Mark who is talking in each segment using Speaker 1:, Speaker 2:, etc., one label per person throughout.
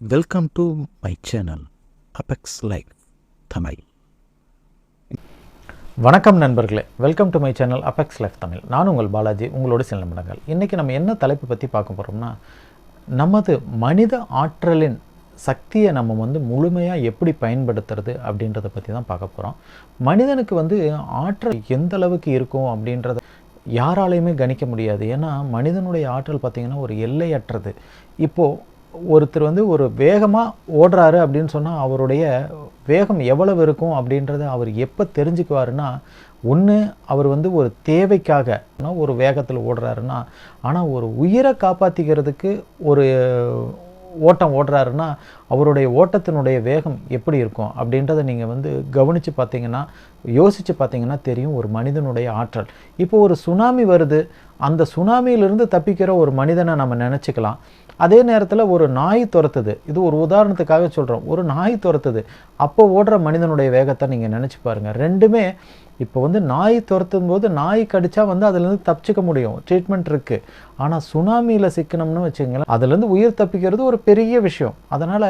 Speaker 1: Welcome to my channel Apex Life Tamil
Speaker 2: வணக்கம் நண்பர்களே. Welcome to my channel Apex Life Tamil நான் உங்கள் பாலாஜி உங்களோட சில நிமிடங்கள். இன்றைக்கி நம்ம என்ன தலைப்பு பற்றி பார்க்க போகிறோம்னா நமது மனித ஆற்றலின் சக்தியை நம்ம வந்து முழுமையாக எப்படி பயன்படுத்துறது அப்படின்றத பற்றி தான் பார்க்க போகிறோம் மனிதனுக்கு வந்து ஆற்றல் எந்த அளவுக்கு இருக்கும் அப்படின்றத யாராலையுமே கணிக்க முடியாது. ஏன்னா மனிதனுடைய ஆற்றல் பார்த்திங்கன்னா ஒரு எல்லையற்றது. இப்போது ஒருத்தர் வந்து ஒரு வேகமாக ஓடுறாரு அப்படின்னு சொன்னால் அவருடைய வேகம் எவ்வளவு இருக்கும் அப்படின்றத அவர் எப்போ தெரிஞ்சுக்குவாருன்னா ஒன்று அவர் வந்து ஒரு தேவைக்காக ஒரு வேகத்தில் ஓடுறாருன்னா ஆனால் ஒரு உயிரை காப்பாற்றிக்கிறதுக்கு ஒரு ஓட்டம் ஓடுறாருன்னா அவருடைய ஓட்டத்தினுடைய வேகம் எப்படி இருக்கும் அப்படின்றத நீங்கள் வந்து கவனித்து பார்த்தீங்கன்னா யோசித்து பார்த்தீங்கன்னா தெரியும் ஒரு மனிதனுடைய ஆற்றல். இப்போ ஒரு சுனாமி வருது. அந்த சுனாமியிலிருந்து தப்பிக்கிற ஒரு மனிதனை நம்ம நினச்சிக்கலாம். அதே நேரத்தில் ஒரு நாய் துரத்துது. இது ஒரு உதாரணத்துக்காக சொல்கிறோம் ஒரு நாய் துரத்துது. அப்போ ஓடுற மனிதனுடைய வேகத்தை நீங்கள் நினச்சி பாருங்கள் ரெண்டுமே இப்போ வந்து நாய் துரத்தும் போது நாய் கடித்தா வந்து அதுலேருந்து தப்பிச்சிக்க முடியும். ட்ரீட்மெண்ட் இருக்குது ஆனால் சுனாமியில் சிக்கணும்னு வச்சுங்களேன் அதுலேருந்து உயிர் தப்பிக்கிறது ஒரு பெரிய விஷயம். அதனால்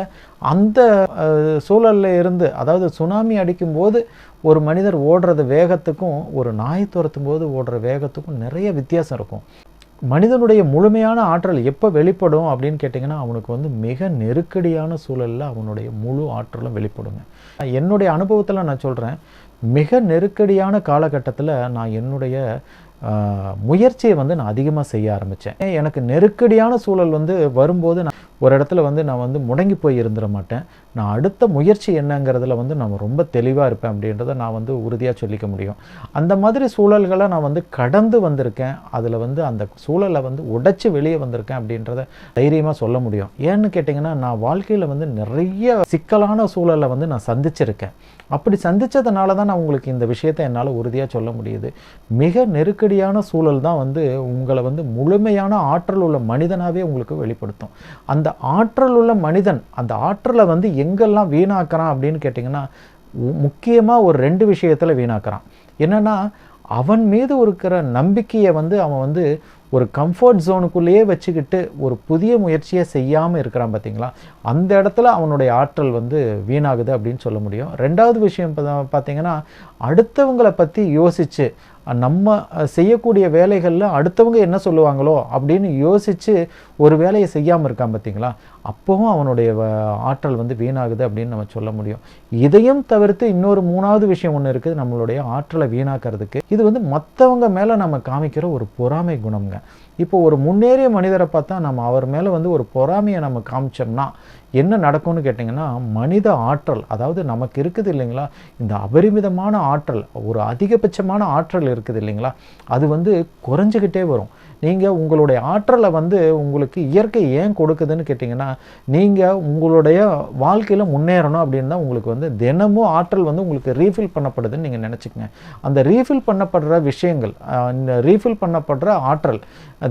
Speaker 2: அந்த சூழலில் சூழல்ல இருந்து அதாவது சுனாமி அடிக்கும்போது ஒரு மனிதர் ஓடுறது வேகத்துக்கும் ஒரு நாய் துரத்தும் போது ஓடுற வேகத்துக்கும் நிறைய வித்தியாசம் இருக்கும். மனிதனுடைய முழுமையான ஆற்றல் எப்போ வெளிப்படும் அப்படின்னு கேட்டிங்கன்னா அவனுக்கு வந்து மிக நெருக்கடியான சூழலில் அவனுடைய முழு ஆற்றலும் வெளிப்படுங்க. என்னுடைய அனுபவத்தில் நான் சொல்கிறேன் மிக நெருக்கடியான காலகட்டத்தில் நான் என்னுடைய முயற்சியை வந்து நான் அதிகமாக செய்ய ஆரம்பித்தேன் எனக்கு நெருக்கடியான சூழல் வந்து வரும்போது நான் ஒரு இடத்துல வந்து நான் வந்து முடங்கி போய் இருந்துட மாட்டேன். நான் அடுத்த முயற்சி என்னங்கிறதுல வந்து நான் ரொம்ப தெளிவாக இருப்பேன் அப்படின்றத நான் வந்து உறுதியாக சொல்லிக்க முடியும். அந்த மாதிரி சூழல்களை நான் வந்து கடந்து வந்திருக்கேன். அதில் வந்து அந்த சூழலை வந்து உடைச்சி வெளியே வந்திருக்கேன் அப்படின்றத தைரியமாக சொல்ல முடியும். ஏன்னு கேட்டிங்கன்னா நான் வாழ்க்கையில் வந்து நிறைய சிக்கலான சூழலை வந்து நான் சந்திச்சிருக்கேன். அப்படி சந்தித்ததுனால தான் நான் உங்களுக்கு இந்த விஷயத்தை என்னால் உறுதியாக சொல்ல முடியுது. மிக நெருக்கடியான சூழல் தான் வந்து உங்களை வந்து முழுமையான ஆற்றல் உள்ள மனிதனாகவே உங்களுக்கு வெளிப்படுத்தும். அந்த ஆற்றல் உள்ள மனிதன் அந்த ஆற்றலை வந்து எங்கெல்லாம் வீணாக்குறான் அப்படின்னு கேட்டிங்கன்னா முக்கியமாக ஒரு ரெண்டு விஷயத்தில் வீணாக்கிறான். என்னென்னா அவன் மீது இருக்கிற நம்பிக்கையை வந்து அவன் வந்து ஒரு கம்ஃபர்ட் ஜோனுக்குள்ளேயே வச்சுக்கிட்டு ஒரு புதிய முயற்சியை செய்யாமல் இருக்கிறான் பார்த்தீங்களா அந்த இடத்துல அவனுடைய ஆற்றல் வந்து வீணாகுது அப்படின்னு சொல்ல முடியும். ரெண்டாவது விஷயம் பார்த்தீங்கன்னா அடுத்தவங்களை பற்றி யோசித்து நம்ம செய்யக்கூடிய வேலைகளில் அடுத்தவங்க என்ன சொல்லுவாங்களோ அப்படின்னு யோசித்து ஒரு வேலையை செய்யாமல் இருக்கான் பார்த்தீங்களா அப்போவும் அவனுடைய ஆற்றல் வந்து வீணாகுது அப்படின்னு நம்ம சொல்ல முடியும். இதையும் தவிர்த்து இன்னொரு மூணாவது விஷயம் ஒன்று இருக்குது நம்மளுடைய ஆற்றலை வீணாக்கிறதுக்கு. இது வந்து மற்றவங்க மேலே நம்ம காமிக்கிற ஒரு பொறாமை குணம்ங்க. இப்போ ஒரு முன்னேறிய மனிதரை பார்த்தா நம்ம அவர் மேலே வந்து ஒரு பொறாமையை நம்ம காமிச்சோம்னா என்ன நடக்கும்னு கேட்டிங்கன்னா மனித ஆற்றல் அதாவது நமக்கு இருக்குது இல்லைங்களா? இந்த அபரிமிதமான ஆற்றல் ஒரு அதிகபட்சமான ஆற்றல் இருக்குது இல்லைங்களா? அது வந்து குறைஞ்சிக்கிட்டே வரும். நீங்கள் உங்களுடைய ஆற்றலை வந்து உங்களுக்கு இயற்கை ஏன் கொடுக்குதுன்னு கேட்டிங்கன்னா நீங்கள் உங்களுடைய வாழ்க்கையில் முன்னேறணும் அப்படின்னா உங்களுக்கு வந்து தினமும் ஆற்றல் வந்து உங்களுக்கு ரீஃபில் பண்ணப்படுதுன்னு நீங்கள் நினச்சிக்கங்க. அந்த ரீஃபில் பண்ணப்படுற விஷயங்கள் இந்த ரீஃபில் பண்ணப்படுற ஆற்றல்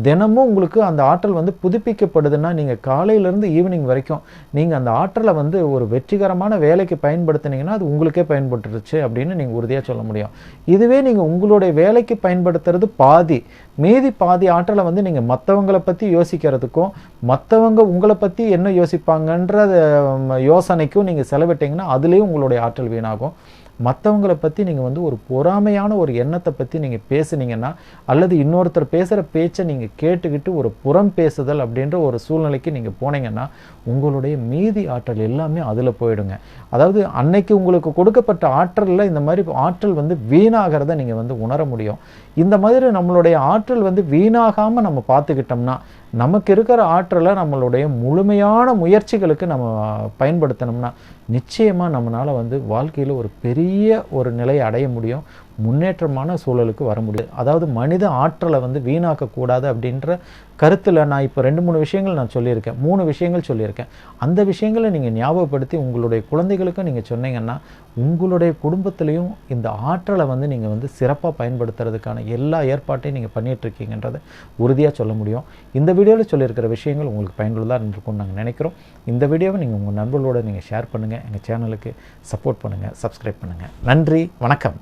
Speaker 2: தினமும் உங்களுக்கு அந்த ஆற்றல் வந்து புதுப்பிக்கப்படுதுன்னா நீங்கள் காலையிலேருந்து ஈவினிங் வரைக்கும் நீங்கள் அந்த ஆற்றலை வந்து ஒரு வெற்றிகரமான வேலைக்கு பயன்படுத்தினீங்கன்னா அது உங்களுக்கே பயன்பட்டுருச்சு அப்படின்னு நீங்கள் உறுதியாக சொல்ல முடியும். இதுவே நீங்கள் உங்களுடைய வேலைக்கு பயன்படுத்துறது பாதி மீதி பாதி ஆற்றலை வந்து நீங்கள் மற்றவங்களை பற்றி யோசிக்கிறதுக்கும் மற்றவங்க உங்களை பற்றி என்ன யோசிப்பாங்கன்ற யோசனைக்கும் நீங்கள் செலவிட்டீங்கன்னா அதுலேயும் உங்களுடைய ஆற்றல் வீணாகும். மற்றவங்களை பற்றி நீங்கள் வந்து ஒரு பொறாமையான ஒரு எண்ணத்தை பற்றி நீங்கள் பேசுனீங்கன்னா அல்லது இன்னொருத்தர் பேசுகிற பேச்சை நீங்கள் கேட்டுக்கிட்டு ஒரு புறம் பேசுதல் அப்படின்ற ஒரு சூழ்நிலைக்கு நீங்கள் போனீங்கன்னா உங்களுடைய மீதி ஆற்றல் எல்லாமே அதில் போயிடுங்க. அதாவது அன்னைக்கு உங்களுக்கு கொடுக்கப்பட்ட ஆற்றலில் இந்த மாதிரி ஆற்றல் வந்து வீணாகிறத நீங்கள் வந்து உணர முடியும். இந்த மாதிரி நம்மளுடைய ஆற்றல் வந்து வீணாகாமல் நம்ம பார்த்துக்கிட்டோம்னா நமக்கு இருக்கிற ஆற்றலை நம்மளுடைய முழுமையான முயற்சிகளுக்கு நம்ம பயன்படுத்தினோம்னா நிச்சயமாக நம்மளால் வந்து வாழ்க்கையில் ஒரு பெரிய ஒரு நிலையை அடைய முடியும். முன்னேற்றமான சூழலுக்கு வர முடியுது. அதாவது மனித ஆற்றலை வந்து வீணாக்கக்கூடாது அப்படின்ற கருத்தில் நான் இப்போ ரெண்டு மூணு விஷயங்கள் நான் சொல்லியிருக்கேன். மூணு விஷயங்கள் சொல்லியிருக்கேன். அந்த விஷயங்களை நீங்கள் ஞாபகப்படுத்தி உங்களுடைய குழந்தைகளுக்கும் நீங்கள் சொன்னீங்கன்னா உங்களுடைய குடும்பத்திலையும் இந்த ஆற்றலை வந்து நீங்கள் வந்து சிறப்பாக பயன்படுத்துறதுக்கான எல்லா ஏற்பாட்டையும் நீங்கள் பண்ணிகிட்ருக்கீங்கன்றதை உறுதியாக சொல்ல முடியும். இந்த வீடியோவில் சொல்லியிருக்கிற விஷயங்கள் உங்களுக்கு பயனுள்ளதாக இருந்திருக்கும்னு நாங்கள் நினைக்கிறோம். இந்த வீடியோவை நீங்கள் உங்கள் நண்பர்களோடு நீங்கள் ஷேர் பண்ணுங்கள் எங்கள் சேனலுக்கு சப்போர்ட் பண்ணுங்கள் சப்ஸ்கிரைப் பண்ணுங்கள் நன்றி வணக்கம்.